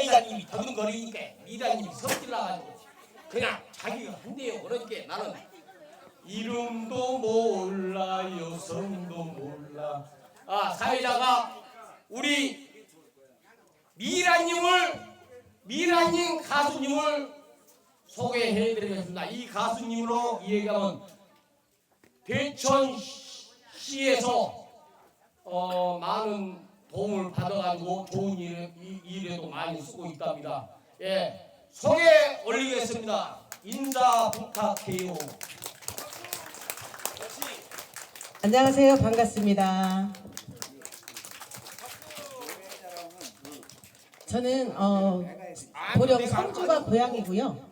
이사님이 더듬거리니까 이사님이 성질 나가지고 그냥 자기가 한대요. 그러니까 나는 이름도 몰라요 성도 몰라. 아 사회자가 우리 미라님을 미라님 가수님을 소개해드리겠습니다. 이 가수님으로 얘기하면 대천시에서 어, 많은 도움을 받아가지고 좋은 일에, 이- 일에도 많이 쓰고 있답니다. 예, 소개 올리겠습니다. 인사 부탁해요. 안녕하세요. 반갑습니다. 저는 어, 보령 성주가 고향이고요.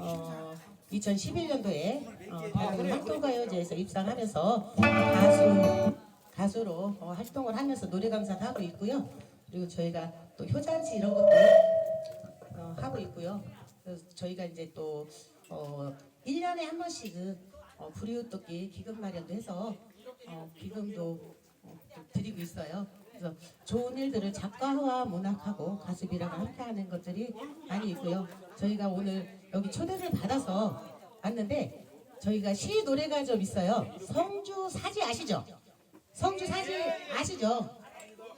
어, 2011년도에 어, 대학교 활동가요제에서 입상하면서 가수 가수로 어, 활동을 하면서 노래 감사도 하고 있고요. 그리고 저희가 또 효잔치 이런 것도 어, 하고 있고요. 그래서 저희가 이제 또 어, 1년에 한 번씩은 어, 불이웃돕기 기금 마련도 해서 어, 기금도 어, 좀 드리고 있어요. 그래서 좋은 일들을 작가와 문학하고 가수비라가 함께하는 것들이 많이 있고요. 저희가 오늘 여기 초대를 받아서 왔는데 저희가 시 노래가 좀 있어요. 성주 사지 아시죠? 성주 사지 아시죠?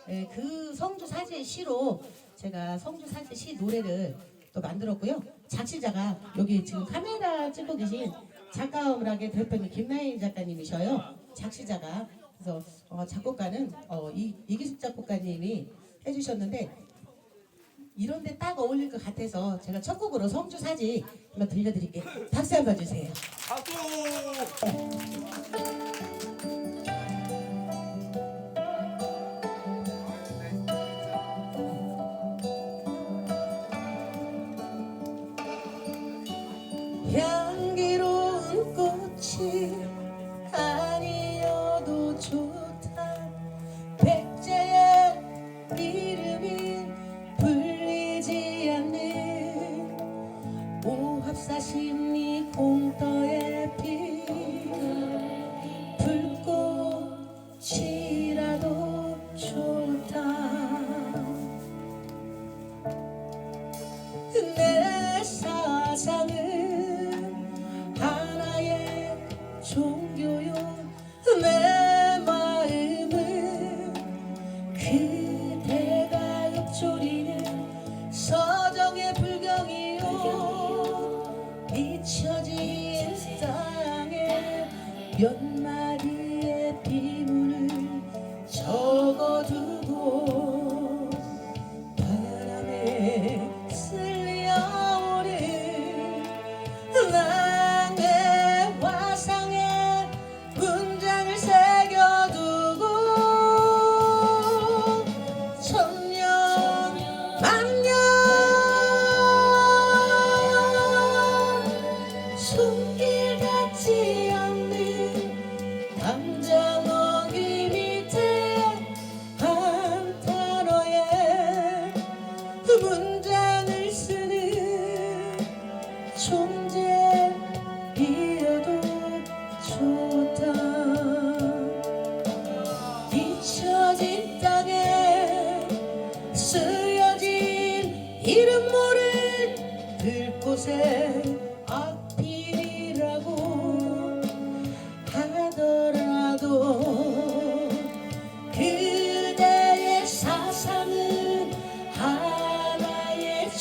네, 그 성주 사지의 시로 제가 성주 사지 시 노래를 또 만들었고요. 작시자가 여기 지금 카메라 찍고 계신 작가음악의 대표님 김나인 작가님이셔요. 작시자가 그래서 어, 작곡가는 어, 이, 이기숙 작곡가님이 해주셨는데 이런데 딱 어울릴 것 같아서 제가 첫 곡으로 성주 사지 한번 들려드릴게요. 박수 한번 주세요. 박수! 서정의 불경이요. 잊혀진 땅에 몇 마디의 비문을 적어두 길 닿지 않는 담장어기 밑에 한 단어에 문장을 쓰는 존재이어도 좋다. 잊혀진 땅에 쓰여진 이름 모를 들곳에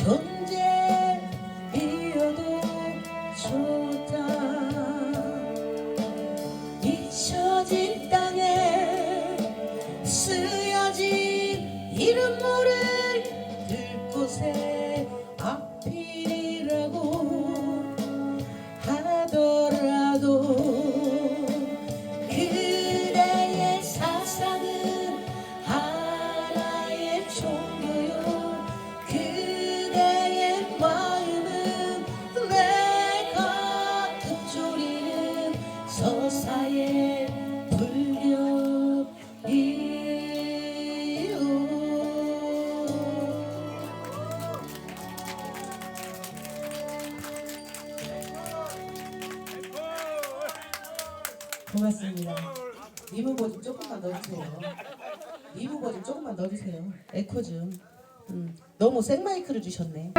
존재이어도 좋다. 잊혀진 땅에 쓰여진 이름 서사의 불교이요 고맙습니다. 리무 버 좀 조금만 넣어주세요. 리무 버 좀 조금만 넣어주세요. 에코 좀. 음, 너무 생 마이크를 주셨네.